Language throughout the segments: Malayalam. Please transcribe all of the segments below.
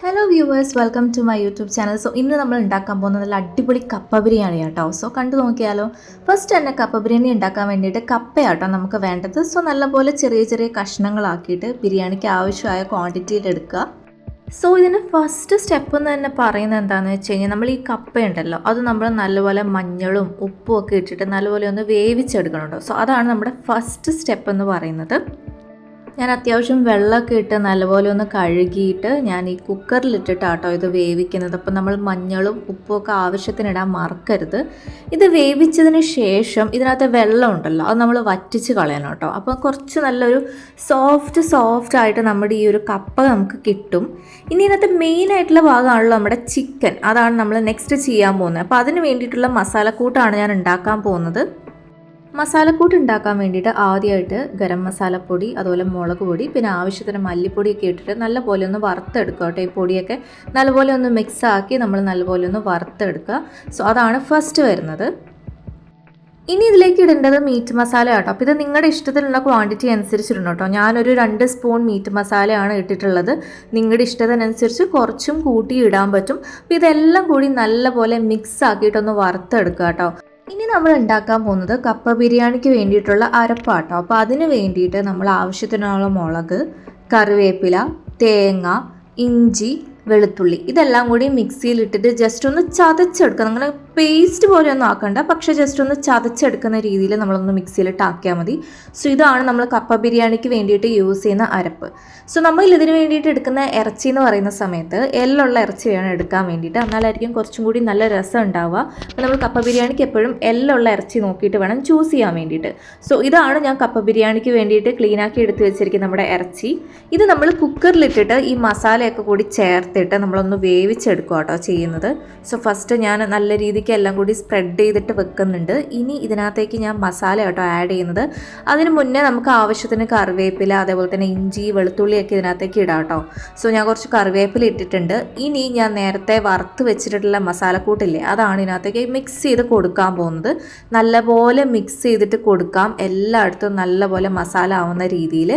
Hello viewers welcome to my YouTube channel so ഇന്ന് നമ്മൾ ഉണ്ടാക്കാൻ പോകുന്ന നല്ല അടിപൊളി കപ്പ ബിരിയാണി കേട്ടോ സോ കണ്ടു നോക്കിയാലോ? ഫസ്റ്റ് തന്നെ കപ്പ ബിരിയാണി ഉണ്ടാക്കാൻ വേണ്ടിയിട്ട് കപ്പയാട്ടോ നമുക്ക് വേണ്ടത്. സോ നല്ലപോലെ ചെറിയ ചെറിയ കഷ്ണങ്ങളാക്കിയിട്ട് ബിരിയാണിക്ക് ആവശ്യമായ ക്വാണ്ടിറ്റിയിൽ എടുക്കുക. സോ ഇതിന് ഫസ്റ്റ് സ്റ്റെപ്പ് എന്ന് തന്നെ പറയുന്നത് എന്താണെന്ന് വെച്ച് കഴിഞ്ഞാൽ നമ്മൾ ഈ കപ്പയുണ്ടല്ലോ അത് നമ്മൾ നല്ലപോലെ മഞ്ഞളും ഉപ്പും ഒക്കെ ഇട്ടിട്ട് നല്ലപോലെ ഒന്ന് വേവിച്ചെടുക്കണം കേട്ടോ സോ അതാണ് നമ്മുടെ ഫസ്റ്റ് സ്റ്റെപ്പ് എന്ന് പറയുന്നത്. ഞാൻ അത്യാവശ്യം വെള്ളമൊക്കെ ഇട്ട് നല്ലപോലെ ഒന്ന് കഴുകിയിട്ട് ഞാൻ ഈ കുക്കറിലിട്ടിട്ടാട്ടോ ഇത് വേവിക്കുന്നത്. അപ്പോൾ നമ്മൾ മഞ്ഞളും ഉപ്പും ഒക്കെ ആവശ്യത്തിനിടാൻ മറക്കരുത്. ഇത് വേവിച്ചതിന് ശേഷം ഇതിനകത്ത് വെള്ളം ഉണ്ടല്ലോ അത് നമ്മൾ വറ്റിച്ച് കളയണം കേട്ടോ. അപ്പോൾ കുറച്ച് നല്ലൊരു സോഫ്റ്റ് സോഫ്റ്റ് ആയിട്ട് നമ്മുടെ ഈ ഒരു കപ്പ നമുക്ക് കിട്ടും. ഇനി ഇതിനകത്ത് മെയിനായിട്ടുള്ള ഭാഗമാണല്ലോ നമ്മുടെ ചിക്കൻ അതാണ് നമ്മൾ നെക്സ്റ്റ് ചെയ്യാൻ പോകുന്നത്. അപ്പോൾ അതിന് വേണ്ടിയിട്ടുള്ള മസാലക്കൂട്ടാണ് ഞാൻ ഉണ്ടാക്കാൻ പോകുന്നത്. മസാലക്കൂട്ട് ഉണ്ടാക്കാൻ വേണ്ടിയിട്ട് ആദ്യമായിട്ട് ഗരം മസാലപ്പൊടി അതുപോലെ മുളക് പൊടി പിന്നെ ആവശ്യത്തിന് മല്ലിപ്പൊടിയൊക്കെ ഇട്ടിട്ട് നല്ലപോലെ ഒന്ന് വറുത്തെടുക്കുക കേട്ടോ. ഈ പൊടിയൊക്കെ നല്ലപോലെ ഒന്ന് മിക്സ് ആക്കി നമ്മൾ നല്ലപോലെ ഒന്ന് വറുത്തെടുക്കുക. സോ അതാണ് ഫസ്റ്റ് വരുന്നത്. ഇനി ഇതിലേക്ക് ഇടേണ്ടത് മീറ്റ് മസാല കേട്ടോ. അപ്പോൾ ഇത് നിങ്ങളുടെ ഇഷ്ടത്തിലുള്ള ക്വാണ്ടിറ്റി അനുസരിച്ചിട്ടുണ്ട് കേട്ടോ. ഞാനൊരു രണ്ട് സ്പൂൺ മീറ്റ് മസാലയാണ് ഇട്ടിട്ടുള്ളത്. നിങ്ങളുടെ ഇഷ്ടത്തിനനുസരിച്ച് കുറച്ചും കൂട്ടി ഇടാൻ പറ്റും. അപ്പോൾ ഇതെല്ലാം കൂടി നല്ലപോലെ മിക്സ് ആക്കിയിട്ടൊന്ന് വറുത്തെടുക്കുക കേട്ടോ. ഇനി നമ്മൾ ഉണ്ടാക്കാൻ പോകുന്നത് കപ്പ ബിരിയാണിക്ക് വേണ്ടിയിട്ടുള്ള അരപ്പാട്ടോ. അപ്പോൾ അതിന് വേണ്ടിയിട്ട് നമ്മൾ ആവശ്യത്തിനുള്ള മുളക് കറിവേപ്പില തേങ്ങ ഇഞ്ചി വെളുത്തുള്ളി. ഇതെല്ലാം കൂടി മിക്സിയിലിട്ടിട്ട് ജസ്റ്റ് ഒന്ന് ചതച്ചെടുക്കുക നിങ്ങൾ പേസ്റ്റ് പോലെ ഒന്നും ആക്കണ്ട. പക്ഷെ ജസ്റ്റ് ഒന്ന് ചതച്ചെടുക്കുന്ന രീതിയിൽ നമ്മളൊന്ന് മിക്സിയിലിട്ട് ആക്കിയാൽ മതി. സോ ഇതാണ് നമ്മൾ കപ്പ ബിരിയാണിക്ക് വേണ്ടിയിട്ട് യൂസ് ചെയ്യുന്ന അരപ്പ്. സോ നമ്മൾ ഇതിന് വേണ്ടിയിട്ട് എടുക്കുന്ന ഇറച്ചി എന്ന് പറയുന്ന സമയത്ത് എല്ലുള്ള ഇറച്ചി വേണം എടുക്കാൻ വേണ്ടിയിട്ട്. എന്നാലായിരിക്കും കുറച്ചും കൂടി നല്ല രസം ഉണ്ടാവുക. അപ്പോൾ നമ്മൾ കപ്പ ബിരിയാണിക്ക് എപ്പോഴും എല്ലുള്ള ഇറച്ചി നോക്കിയിട്ട് വേണം ചൂസ് ചെയ്യാൻ വേണ്ടിയിട്ട്. സോ ഇതാണ് ഞാൻ കപ്പ ബിരിയാണിക്ക് വേണ്ടിയിട്ട് ക്ലീനാക്കി എടുത്ത് വെച്ചിരിക്കുന്ന നമ്മുടെ ഇറച്ചി. ഇത് നമ്മൾ കുക്കറിലിട്ടിട്ട് ഈ മസാലയൊക്കെ കൂടി ചേർത്തിട്ട് നമ്മളൊന്ന് വേവിച്ചെടുക്കുക കേട്ടോ ചെയ്യുന്നത്. സോ ഫസ്റ്റ് ഞാൻ നല്ല രീതിക്ക് എല്ലാം കൂടി സ്പ്രെഡ് ചെയ്തിട്ട് വെക്കുന്നുണ്ട്. ഇനി ഇതിനകത്തേക്ക് ഞാൻ മസാല കേട്ടോ ആഡ് ചെയ്യുന്നത്. അതിന് മുന്നേ നമുക്ക് ആവശ്യത്തിന് കറിവേപ്പില അതേപോലെ തന്നെ ഇഞ്ചി വെളുത്തുള്ളിയൊക്കെ ഇതിനകത്തേക്ക് ഇടാം കേട്ടോ സോ ഞാൻ കുറച്ച് കറിവേപ്പില ഇട്ടിട്ടുണ്ട്. ഇനി ഞാൻ നേരത്തെ വറുത്ത് വെച്ചിട്ടുള്ള മസാലക്കൂട്ടില്ലേ അതാണ് ഇതിനകത്തേക്ക് മിക്സ് ചെയ്ത് കൊടുക്കാൻ പോകുന്നത്. നല്ലപോലെ മിക്സ് ചെയ്തിട്ട് കൊടുക്കാം. എല്ലായിടത്തും നല്ലപോലെ മസാല ആവുന്ന രീതിയിൽ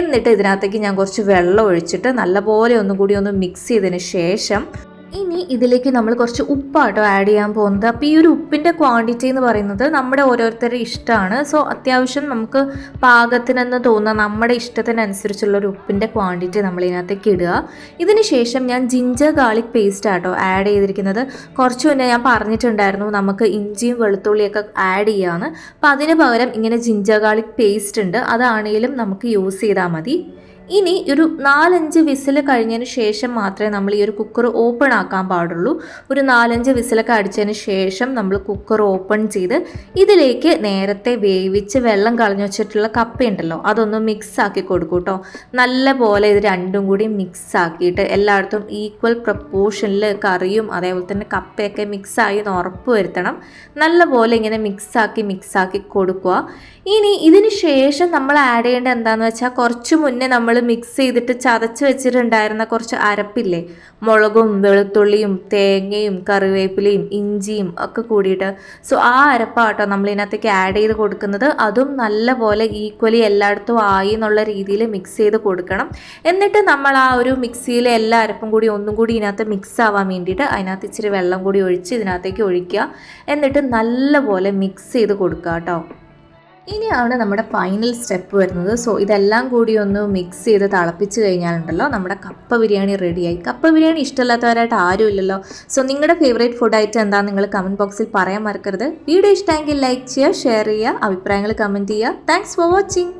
എന്നിട്ട് ഇതിനകത്തേക്ക് ഞാൻ കുറച്ച് വെള്ളം ഒഴിച്ചിട്ട് നല്ലപോലെ ഒന്നും കൂടി ഒന്ന് മിക്സ് ചെയ്തതിന് ശേഷം ഇനി ഇതിലേക്ക് നമ്മൾ കുറച്ച് ഉപ്പാട്ടോ ആഡ് ചെയ്യാൻ പോകുന്നത്. അപ്പോൾ ഈ ഒരു ഉപ്പിന്റെ ക്വാണ്ടിറ്റി എന്ന് പറയുന്നത് നമ്മുടെ ഓരോരുത്തരുടെ ഇഷ്ടമാണ്. സോ അത്യാവശ്യം നമുക്ക് പാകത്തിനെന്ന് തോന്നുന്ന നമ്മുടെ ഇഷ്ടത്തിനനുസരിച്ചുള്ള ഒരു ഉപ്പിന്റെ ക്വാണ്ടിറ്റി നമ്മൾ ഇതിനകത്തേക്ക് ഇടുക. ഇതിന് ശേഷം ഞാൻ ജിഞ്ചർ ഗാർലിക് പേസ്റ്റ് ആട്ടോ ആഡ് ചെയ്തിരിക്കുന്നത്. കുറച്ച് മുന്നേ ഞാൻ പറഞ്ഞിട്ടുണ്ടായിരുന്നു നമുക്ക് ഇഞ്ചിയും വെളുത്തുള്ളിയൊക്കെ ആഡ് ചെയ്യാമെന്ന് അപ്പോൾ അതിന് പകരം ഇങ്ങനെ ജിഞ്ചർ ഗാർലിക് പേസ്റ്റ് ഉണ്ട്. അതാണെങ്കിലും നമുക്ക് യൂസ് ചെയ്താൽ മതി. ഇനി ഒരു നാലഞ്ച് വിസിൽ കഴിഞ്ഞതിന് ശേഷം മാത്രമേ നമ്മൾ ഈ ഒരു കുക്കർ ഓപ്പൺ ആക്കാൻ പാടുള്ളൂ. ഒരു നാലഞ്ച് വിസിലൊക്കെ അടിച്ചതിന് ശേഷം നമ്മൾ കുക്കർ ഓപ്പൺ ചെയ്ത് ഇതിലേക്ക് നേരത്തെ വേവിച്ച് വെള്ളം കളഞ്ഞു വെച്ചിട്ടുള്ള കപ്പയുണ്ടല്ലോ അതൊന്ന് മിക്സ് ആക്കി കൊടുക്കും കേട്ടോ നല്ല പോലെ ഇത് രണ്ടും കൂടി മിക്സ് ആക്കിയിട്ട് എല്ലായിടത്തും ഈക്വൽ പ്രപ്പോർഷനിൽ കറിയും അതേപോലെ തന്നെ കപ്പയൊക്കെ മിക്സായി എന്ന് ഉറപ്പ് വരുത്തണം. നല്ല പോലെ ഇങ്ങനെ മിക്സ് ആക്കി കൊടുക്കുക. ഇനി ഇതിന് ശേഷം നമ്മൾ ആഡ് ചെയ്യേണ്ടത് എന്താണെന്ന് വെച്ചാൽ കുറച്ച് മുന്നേ നമ്മൾ മിക്സ് ചെയ്തിട്ട് ചതച്ച് വെച്ചിട്ടുണ്ടായിരുന്ന കുറച്ച് അരപ്പില്ലേ? മുളകും വെളുത്തുള്ളിയും തേങ്ങയും കറിവേപ്പിലയും ഇഞ്ചിയും ഒക്കെ കൂടിയിട്ട്. സോ ആ അരപ്പാട്ടോ നമ്മൾ ഇതിനകത്തേക്ക് ആഡ് ചെയ്ത് കൊടുക്കുന്നത്. അതും നല്ലപോലെ ഈക്വലി എല്ലായിടത്തും ആയി എന്നുള്ള രീതിയിൽ മിക്സ് ചെയ്ത് കൊടുക്കണം. എന്നിട്ട് നമ്മൾ ആ ഒരു മിക്സിയിലെ എല്ലാ അരപ്പും കൂടി ഒന്നും കൂടി ഇതിനകത്ത് മിക്സ് ആവാൻ വേണ്ടിയിട്ട് അതിനകത്ത് ഇച്ചിരി വെള്ളം കൂടി ഒഴിച്ച് ഇതിനകത്തേക്ക് ഒഴിക്കുക. എന്നിട്ട് നല്ലപോലെ മിക്സ് ചെയ്ത് കൊടുക്കുക കേട്ടോ. ഇനിയാണ് നമ്മുടെ ഫൈനൽ സ്റ്റെപ്പ് വരുന്നത്. സോ ഇതെല്ലാം കൂടി ഒന്ന് മിക്സ് ചെയ്ത് തിളപ്പിച്ച് കഴിഞ്ഞാലുണ്ടല്ലോ നമ്മുടെ കപ്പ ബിരിയാണി റെഡിയായി കപ്പ ബിരിയാണി ഇഷ്ടമില്ലാത്തവരായിട്ട് ആരും ഇല്ലല്ലോ. സോ നിങ്ങളുടെ ഫേവറേറ്റ് ഫുഡ് ഐറ്റം എന്താണെന്ന് നിങ്ങൾ കമന്റ് ബോക്സിൽ പറയാൻ മറക്കരുത്. വീഡിയോ ഇഷ്ടമെങ്കിൽ ലൈക്ക് ചെയ്യുക ഷെയർ ചെയ്യുക അഭിപ്രായങ്ങൾ കമന്റ് ചെയ്യുക. Thanks for watching